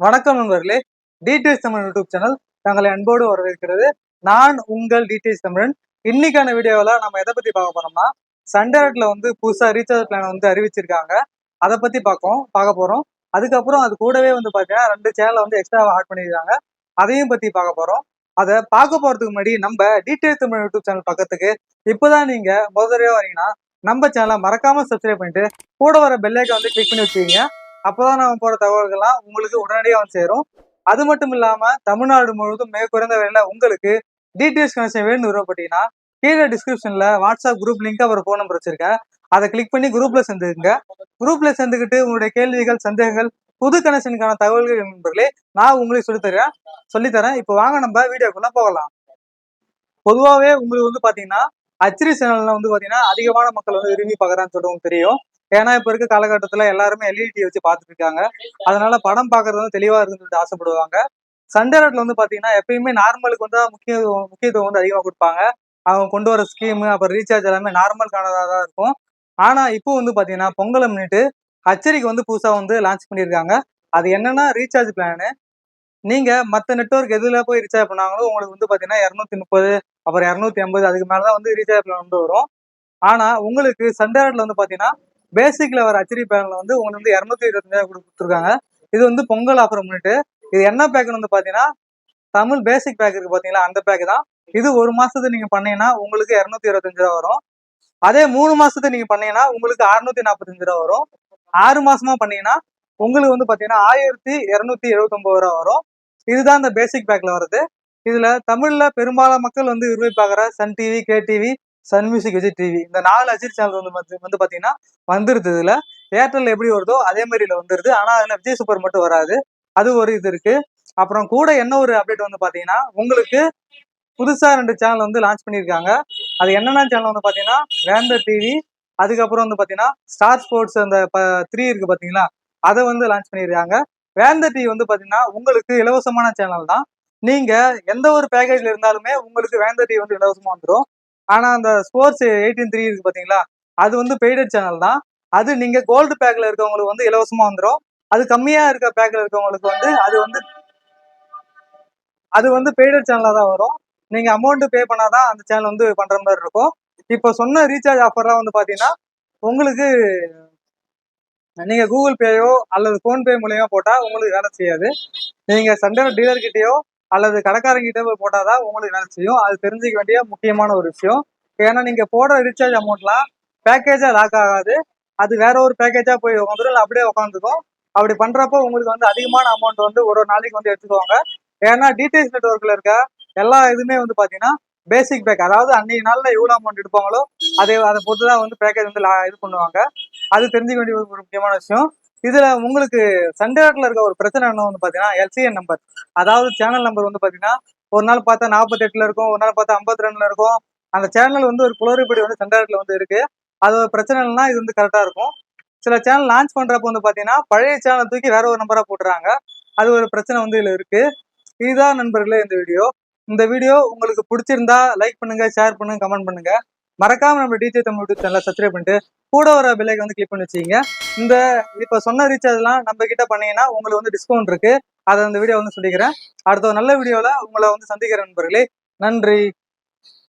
வணக்கம் நண்பர்களே. TDS Tamil YouTube channel தங்களை அன்போடு வரவேற்கிறது. நான் உங்கள் டிடிஎஸ் தமிழன். இன்னைக்கான வீடியோவில் நம்ம எதை பற்றி பார்க்க போறோம்னா சண்டேரட்ல வந்து புதுசாக ரீசார்ஜ் பிளான் வந்து அறிவிச்சிருக்காங்க. அதை பற்றி பார்க்கோம் பார்க்க போகிறோம் அதுக்கப்புறம் அது கூடவே வந்து பார்த்தீங்கன்னா ரெண்டு சேனலை வந்து எக்ஸ்ட்ரா ஆட் பண்ணியிருக்காங்க. அதையும் பற்றி பார்க்க போகிறோம் அதை பார்க்க போகிறதுக்கு முன்னாடி நம்ம டிடிஎஸ் தமிழ் யூடியூப் சேனல் பக்கத்துக்கு இப்போதான் நீங்கள் முதல்ல வரீங்கன்னா நம்ம சேனலை மறக்காமல் சப்ஸ்கிரைப் பண்ணிட்டு கூட வர பெல்லைக்கை வந்து கிளிக் பண்ணி வச்சுக்கீங்க. அப்போதான் நம்ம போற தகவல்கள்லாம் உங்களுக்கு உடனடியாக வந்து சேரும். அது மட்டும் இல்லாம தமிழ்நாடு முழுவதும் மிக குறைந்த விலையில உங்களுக்கு டிடிஎஸ் கனெக்ஷன் வேணும்னு விருப்பப்பட்டீங்கன்னா கீழே டிஸ்கிரிப்ஷன்ல வாட்ஸ்அப் குரூப் லிங்க் அவர் ஃபோன் நம்பர் வச்சிருக்கேன். அதை கிளிக் பண்ணி குரூப்ல சேர்ந்துக்குங்க. குரூப்ல சேர்ந்துக்கிட்டு உங்களுடைய கேள்விகள் சந்தேகங்கள் புது கனெக்ஷனுக்கான தகவல்கள் நண்பர்களே நான் உங்களுக்கு சொல்லித்தரேன் சொல்லித்தரேன் இப்போ வாங்க நம்ம வீடியோக்குள்ள போகலாம். பொதுவாகவே உங்களுக்கு வந்து பாத்தீங்கன்னா அச்சிரி சேனல்ல வந்து பாத்தீங்கன்னா அதிகமான மக்கள் வந்து விரும்பி பார்க்கறான்னு சொல்லிட்டு தெரியும். ஏன்னா இப்ப இருக்க காலகட்டத்துல எல்லாருமே எல்இடி வச்சு பாத்துட்டு இருக்காங்க. அதனால படம் பார்க்கறது வந்து தெளிவா இருக்குன்னு ஆசைப்படுவாங்க. சண்டே ராட்ல வந்து பாத்தீங்கன்னா எப்பயுமே நார்மலுக்கு வந்து முக்கிய முக்கியத்துவம் வந்து அதிகமா கொடுப்பாங்க. அவங்க கொண்டு வர ஸ்கீமு அப்புறம் ரீசார்ஜ் எல்லாமே நார்மலுக்கானதாக தான் இருக்கும். ஆனா இப்போ வந்து பாத்தீங்கன்னா பொங்கலை முன்னிட்டு ஹச்சரிக்கை வந்து புதுசா வந்து லான்ச் பண்ணியிருக்காங்க. அது என்னன்னா ரீசார்ஜ் பிளானு நீங்க மற்ற நெட்வொர்க் எதுல போய் ரீசார்ஜ் பண்ணாங்களோ உங்களுக்கு வந்து பாத்தீங்கன்னா இரநூத்தி முப்பது அப்புறம் இரநூத்தி ஐம்பது அதுக்கு மேலதான் வந்து ரீசார்ஜ் பிளான் வந்து வரும். ஆனா உங்களுக்கு சண்டே ராட்ல வந்து பாத்தீங்கன்னா பேசிக்ல வர அச்சரி பேக்ல வந்து உங்களுக்கு வந்து இரநூத்தி இருபத்தஞ்சாயிரம் கொடுத்துருக்காங்க. இது வந்து பொங்கல் ஆஃபர் முன்னிட்டு. இது என்ன பேக்குன்னு வந்து பாத்தீங்கன்னா தமிழ் பேசிக் பேக் இருக்கு பாத்தீங்களா? அந்த பேக் தான். இது ஒரு மாசத்துக்கு நீங்க பண்ணீங்கன்னா உங்களுக்கு இரநூத்தி இருபத்தஞ்சு ரூபா வரும். அதே மூணு மாசத்துக்கு நீங்க பண்ணீங்கன்னா உங்களுக்கு அறுநூத்தி நாற்பத்தஞ்சு ரூபா வரும். ஆறு மாசமா பண்ணீங்கன்னா உங்களுக்கு வந்து பாத்தீங்கன்னா ஆயிரத்தி இருநூத்தி எழுபத்தொன்பது ரூபா வரும். இதுதான் இந்த பேசிக் பேக்ல வருது இதுல தமிழ்ல பெரும்பாலான மக்கள் வந்து விரும்பி பார்க்குற Sun TV K TV Sun Music Vijay TV இந்த நாலு அஜித் சேனல் வந்து வந்து- வந்து வந்துருது இதில். ஏர்டெல் எப்படி வருதோ அதே மாதிரி வந்துருது. ஆனால் அதில் விஜய் சூப்பர் மட்டும் வராது. அது ஒரு இது இருக்கு. அப்புறம் கூட என்ன ஒரு அப்டேட் வந்து பார்த்தீங்கன்னா உங்களுக்கு புதுசாக ரெண்டு சேனல் வந்து லான்ச் பண்ணியிருக்காங்க. அது என்னென்ன சேனல் வந்து பார்த்தீங்கன்னா வேந்தர் டிவி அதுக்கப்புறம் வந்து பார்த்தீங்கன்னா ஸ்டார் ஸ்போர்ட்ஸ் அந்த த்ரீ இருக்கு பார்த்தீங்களா அதை வந்து லான்ச் பண்ணியிருக்காங்க. வேந்தர் டிவி வந்து பார்த்தீங்கன்னா உங்களுக்கு இலவசமான சேனல் தான். நீங்கள் எந்த ஒரு பேக்கேஜில் இருந்தாலுமே உங்களுக்கு வேந்தர் டிவி வந்து இலவசமாக வந்துடும் ஆனா அந்த ஸ்போர்ட்ஸ் எயிட்டீன் த்ரீ இருக்கு பாத்தீங்களா? அது வந்து பெய்டட் சேனல் தான். அது நீங்க கோல்டு பேக்ல இருக்கவங்களுக்கு வந்து இலவசமா வந்துடும் அது கம்மியா இருக்க பேக்ல இருக்கவங்களுக்கு வந்து அது வந்து அது வந்து பெய்டட் சேனலா தான் வரும். நீங்க அமௌண்ட் பே பண்ணாதான் அந்த சேனல் வந்து பண்ற மாதிரி இருக்கும். இப்போ சொன்ன ரீசார்ஜ் ஆஃபர்லாம் வந்து பாத்தீங்கன்னா உங்களுக்கு நீங்க கூகுள் பேயோ அல்லது போன்பே மூலயமா போட்டா உங்களுக்கு வேலை செய்யாது. நீங்க சண்டே டீலர்கிட்டேயோ அல்லது கடைக்காரங்கிட்ட போய் போட்டாதான் உங்களுக்கு என்ன செய்யும். அது தெரிஞ்சுக்க வேண்டிய முக்கியமான ஒரு விஷயம். ஏன்னா நீங்க போடுற ரீசார்ஜ் அமௌண்ட்லாம் பேக்கேஜா லாக் ஆகாது. அது வேற ஒரு பேக்கேஜா போய் உட்காந்துரும். அப்படியே உட்காந்துக்கும். அப்படி பண்றப்போ உங்களுக்கு வந்து அதிகமான அமௌண்ட் வந்து ஒரு ஒரு நாளைக்கு வந்து எடுத்துக்குவாங்க ஏன்னா டிடிஎஸ் நெட்ஒர்க்ல இருக்க எல்லா இதுவுமே வந்து பாத்தீங்கன்னா பேசிக் பேக் அதாவது அன்னைக்கு நாள்ல எவ்வளவு அமௌண்ட் எடுப்பாங்களோ அதை அதை பொறுத்து தான் வந்து பேக்கேஜ் வந்து லா- இது பண்ணுவாங்க. அது தெரிஞ்சுக்க வேண்டிய ஒரு முக்கியமான விஷயம். இதுல உங்களுக்கு சண்டே இருக்க ஒரு பிரச்சனை என்ன வந்து பாத்தீங்கன்னா எல்சிஎன் நம்பர் அதாவது சேனல் நம்பர் வந்து பாத்தீங்கன்னா ஒரு நாள் பார்த்தா நாற்பத்தி எட்டுல இருக்கும் ஒரு நாள் பார்த்தா ஐம்பத்தி ரெண்டுல இருக்கும். அந்த சேனல் வந்து ஒரு குளறுபடி வந்து சண்டே வந்து இருக்கு. அது ஒரு பிரச்சனைனா இது வந்து கரெக்டா இருக்கும். சில சேனல் லான்ச் பண்றப்ப வந்து பாத்தீங்கன்னா பழைய சேனல் தூக்கி வேற ஒரு நம்பரா போட்டுறாங்க. அது ஒரு பிரச்சனை வந்து இதுல இருக்கு. இதுதான் நண்பர்களே இந்த வீடியோ இந்த வீடியோ உங்களுக்கு பிடிச்சிருந்தா லைக் பண்ணுங்க ஷேர் பண்ணுங்க கமெண்ட் பண்ணுங்க. மறக்காம நம்ம டிஜே தமிழ் யூடியூப் சேனலை சப்ஸ்கிரைப் பண்ணிட்டு கூட வர விலைக்கு வந்து கிளிக் பண்ணி வச்சுக்கோங்க. இந்த இப்ப சொன்ன ரீசார்ஜ்லாம் நம்ம கிட்ட பண்ணீங்கன்னா உங்களுக்கு வந்து டிஸ்கவுண்ட் இருக்கு. அதை அந்த வீடியோ வந்து சொல்லிக்கிறேன். அடுத்த ஒரு நல்ல வீடியோல உங்களை வந்து சந்திக்கிறேன் நண்பர்களே. நன்றி.